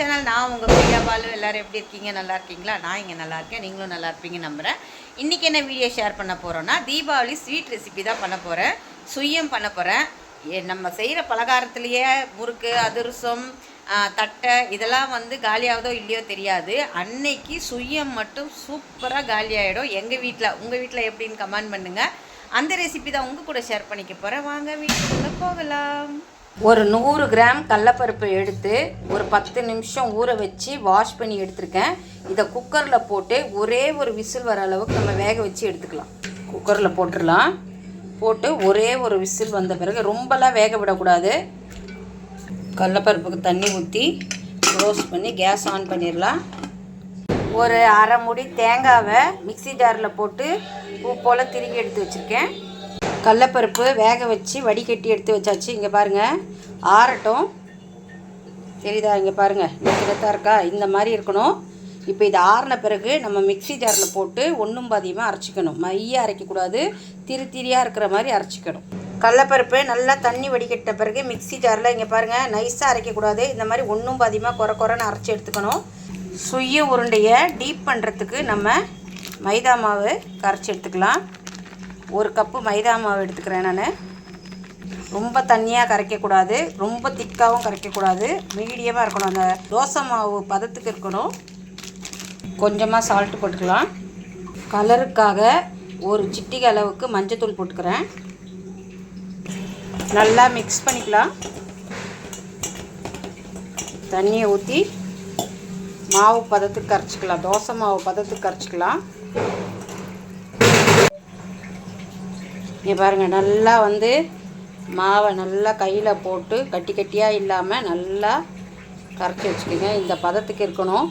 Channel நான் உங்கள் பிரியா பாலு. எல்லோரும் எப்படி இருக்கீங்க? நல்லா இருக்கீங்களா? நான் இங்கே நல்லா இருக்கேன். நீங்களும் நல்லா இருப்பீங்க நம்புகிறேன் இன்றைக்கி என்ன வீடியோ ஷேர் பண்ண போகிறோன்னா தீபாவளி ஸ்வீட் ரெசிபி தான் பண்ண போகிறேன் சுயம் பண்ண போகிறேன் நம்ம செய்கிற பலகாரத்துலேயே முறுக்கு அதிரசம் தட்டை இதெல்லாம் வந்து காலியாகுதோ இல்லையோ தெரியாது. அன்னைக்கு சுயம் மட்டும் சூப்பராக காலியாகிடும் எங்கள் வீட்டில் உங்கள் வீட்டில் எப்படின்னு கமெண்ட் பண்ணுங்கள் அந்த ரெசிபி தான் உங்கள் கூட ஷேர் பண்ணிக்க போகிறேன் வாங்க வீட்டுக்குள்ளே போகலாம். ஒரு நூறு கிராம் கடலப்பருப்பு எடுத்து ஒரு பத்து நிமிஷம் ஊற வச்சு வாஷ் பண்ணி எடுத்திருக்கேன். இதை குக்கரில் போட்டு ஒரே ஒரு விசில் வர அளவுக்கு நம்ம வேக வச்சு எடுத்துக்கலாம். குக்கரில் போட்டுடலாம். போட்டு ஒரே ஒரு விசில் வந்த பிறகு ரொம்பலாம் வேக விடக்கூடாது. கடலப்பருப்புக்கு தண்ணி ஊற்றி ரோஸ்ட் பண்ணி கேஸ் ஆன் பண்ணிடலாம். ஒரு அரை முடி தேங்காவை மிக்ஸி ஜாரில் போட்டு பூ போல் திருகி எடுத்து வச்சுருக்கேன். கடலப்பருப்பு வேக வச்சு வடிகட்டி எடுத்து வச்சாச்சு. இங்கே பாருங்கள் ஆறட்டும். தெரியுதா? இங்கே பாருங்கள் நெத்திரத்தான் இருக்கா? இந்த மாதிரி இருக்கணும். இப்போ இது ஆறின பிறகு நம்ம மிக்ஸி ஜாரில் போட்டு ஒன்றும் பாதியமாக அரைச்சிக்கணும். மைய அரைக்கக்கூடாது திரு திரியாக இருக்கிற மாதிரி அரைச்சிக்கணும். கடலப்பருப்பு நல்லா தண்ணி வடிகட்ட பிறகு மிக்ஸி ஜாரில் இங்கே பாருங்கள் நைஸாக அரைக்கக்கூடாது. இந்த மாதிரி ஒன்றும் பாதியமாக குறை குறைன்னு அரைச்சி எடுத்துக்கணும். சுய உருண்டையை டீப் பண்ணுறதுக்கு நம்ம மைதா மாவு கரைச்சி எடுத்துக்கலாம். ஒரு கப்பு மைதா மாவு எடுத்துக்கிறேன் நான். ரொம்ப தண்ணியாக கரைக்கக்கூடாது. ரொம்ப திக்காகவும் கரைக்கக்கூடாது. மீடியமாக இருக்கணும். அந்த தோசை மாவு பதத்துக்கு இருக்கணும். கொஞ்சமாக சால்ட்டு போட்டுக்கலாம். கலருக்காக ஒரு சிட்டிகை அளவுக்கு மஞ்சத்தூள் போட்டுக்கிறேன். நல்லா மிக்ஸ் பண்ணிக்கலாம். தண்ணியை ஊற்றி மாவு பதத்துக்கு கரைச்சிக்கலாம். தோசை மாவு பதத்துக்கு கரைச்சிக்கலாம். இங்கே பாருங்கள் நல்லா வந்து மாவை நல்லா கையில் போட்டு கட்டி கட்டியாக இல்லாமல் நல்லா கரைச்சி வச்சுக்கோங்க. இந்த பதத்துக்கு இருக்கணும்.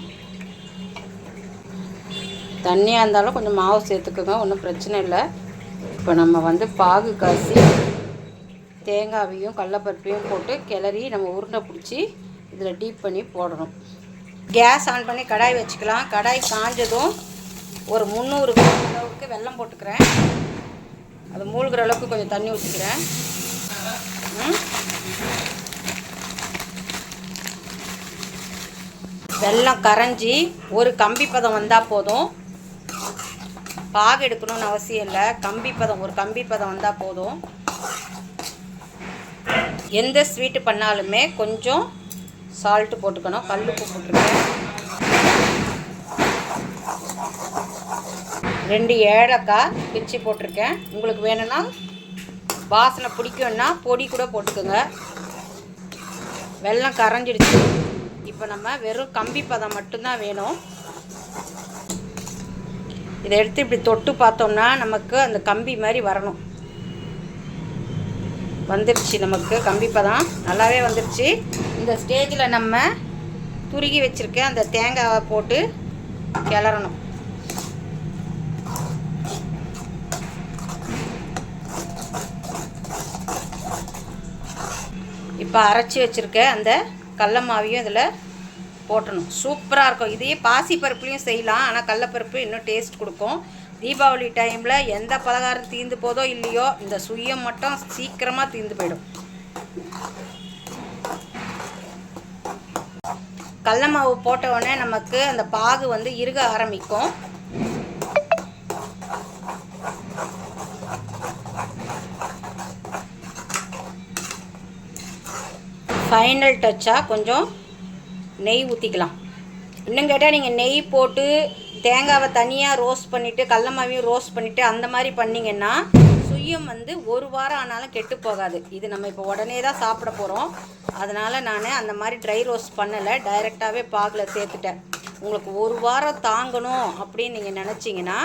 தண்ணியாக இருந்தாலும் கொஞ்சம் மாவு சேர்த்துக்கோங்க ஒன்றும் பிரச்சனை இல்லை. இப்போ நம்ம வந்து பாகு காசி தேங்காவையும் கடலப்பருப்பையும் போட்டு கிளறி நம்ம உருண்டை பிடிச்சி இதில் டீப் பண்ணி போடணும். கேஸ் ஆன் பண்ணி கடாய் வச்சுக்கலாம். கடாய் காஞ்சதும் ஒரு முந்நூறு கிராம் அளவுக்கு வெல்லம் போட்டுக்கிறேன். அது மூழ்கிற அளவுக்கு கொஞ்சம் தண்ணி ஊற்றிக்கிறேன் வெள்ளம் கரைஞ்சி ஒரு கம்பி பதம் வந்தால் போதும். பாகு எடுக்கணும்னு அவசியம் இல்லை. கம்பி பதம் ஒரு கம்பி பதம் வந்தால் போதும். எந்த ஸ்வீட்டு பண்ணாலுமே கொஞ்சம் சால்ட்டு போட்டுக்கணும். கல்லுப்பு போட்டிருக்கேன். ரெண்டு ஏலக்காய் பிச்சு போட்டிருக்கேன். உங்களுக்கு வேணும்னா வாசனை பிடிக்கும்னா பொடி கூட போட்டுக்கோங்க. வெள்ளம் கரைஞ்சிடுச்சு. இப்போ நம்ம வெறும் கம்பி பதம் மட்டும்தான் வேணும். இதை எடுத்து இப்படி தொட்டு பார்த்தோம்னா நமக்கு அந்த கம்பி மாதிரி வரணும். வந்துருச்சு நமக்கு கம்பி பதம். நல்லாவே வந்துருச்சு. இந்த ஸ்டேஜில் நம்ம துருகி வச்சுருக்க அந்த தேங்காவை போட்டு கிளறணும். இப்போ அரைச்சி வச்சுருக்க அந்த கடல மாவையும் இதில் போட்டணும். சூப்பராக இருக்கும். இதையே பாசி பருப்புலையும் செய்யலாம். ஆனால் கடலப்பருப்பு இன்னும் டேஸ்ட் கொடுக்கும். தீபாவளி டைமில் எந்த பலகாரம் தீந்து போதோ இல்லையோ இந்த சுயம் மட்டும் சீக்கிரமாக தீந்து போயிடும். கடல மாவு போட்ட உடனே நமக்கு அந்த பாகு வந்து இறுக ஆரம்பிக்கும். ஃபைனல் டச்சாக கொஞ்சம் நெய் ஊற்றிக்கலாம் இன்னும் கேட்டால் நீங்கள் நெய் போட்டு தேங்காவை தனியாக ரோஸ்ட் பண்ணிவிட்டு கடல மாவையும் ரோஸ்ட் பண்ணிவிட்டு அந்த மாதிரி பண்ணிங்கன்னா சுயம் வந்து ஒரு வாரம் ஆனாலும் கெட்டு போகாது. இது நம்ம இப்போ உடனே தான் சாப்பிட போகிறோம் அதனால் நான் அந்த மாதிரி ட்ரை ரோஸ்ட் பண்ணலை. டைரெக்டாகவே பாகில் சேர்த்துட்டேன். உங்களுக்கு ஒரு வாரம் தாங்கணும் அப்படின்னு நீங்கள் நினச்சிங்கன்னா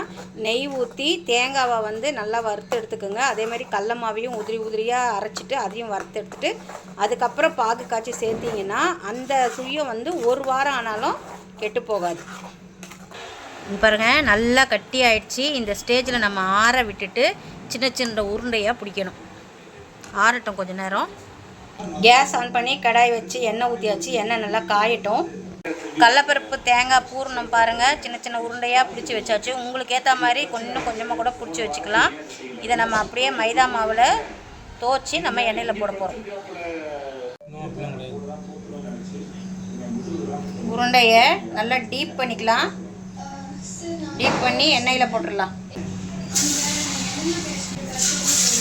நெய் ஊற்றி தேங்காவை வந்து நல்லா வறுத்து எடுத்துக்கோங்க. அதே மாதிரி கடல மாவையும் உதிரி உதிரியாக அரைச்சிட்டு அதையும் வறுத்து எடுத்துட்டு அதுக்கப்புறம் பாகு காய்ச்சி சேர்த்திங்கன்னா அந்த சுயம் வந்து ஒரு வாரம் ஆனாலும் கெட்டு போகாது. பாருங்கள் பாருங்க நல்லா கட்டி ஆயிடுச்சு. இந்த ஸ்டேஜில் நம்ம ஆற விட்டுட்டு சின்ன சின்ன உருண்டையாக பிடிக்கணும். ஆறட்டும் கொஞ்ச நேரம். கேஸ் ஆன் பண்ணி கடாய் வச்சு எண்ணெய் ஊற்றியாச்சு எண்ணெய் நல்லா காயட்டும். கடலப்பருப்பு தேங்காய் பூர்ணம் பாருங்கள் சின்ன சின்ன உருண்டையாக பிடிச்சி வச்சாச்சு. உங்களுக்கு ஏற்ற மாதிரி கொஞ்சம் கொஞ்சமாக கூட பிடிச்சி வச்சுக்கலாம். இதை நம்ம அப்படியே மைதா மாவில் தோச்சி நம்ம எண்ணெயில் போட போகிறோம் உருண்டையை நல்லா டீப் பண்ணிக்கலாம். டீப் பண்ணி எண்ணெயில் போட்டுடலாம்.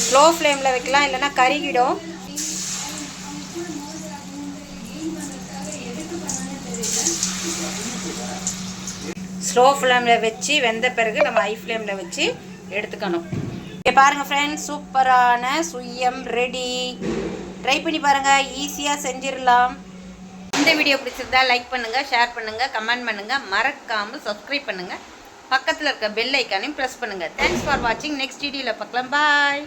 ஸ்லோ ஃப்ளேமில் வைக்கலாம் இல்லைன்னா கருகிடும். ஸ்லோ ஃப்ளேமில் வச்சு வெந்த பிறகு நம்ம ஹை ஃப்ளேமில் வச்சு எடுத்துக்கணும். இங்கே பாருங்கள் ஃப்ரெண்ட்ஸ் சூப்பரான சுயம் ரெடி ட்ரை பண்ணி பாருங்கள் ஈஸியாக செஞ்சிடலாம். இந்த வீடியோ பிடிச்சிருந்தா லைக் பண்ணுங்கள் ஷேர் பண்ணுங்கள் கமெண்ட் பண்ணுங்கள் மறக்காமல் சப்ஸ்கிரைப் பண்ணுங்கள் பக்கத்தில் இருக்க பெல் ஐக்கானையும் ப்ரெஸ் பண்ணுங்கள் தேங்க்ஸ் ஃபார் வாட்சிங் நெக்ஸ்ட் வீடியோவில் பார்க்கலாம். பாய்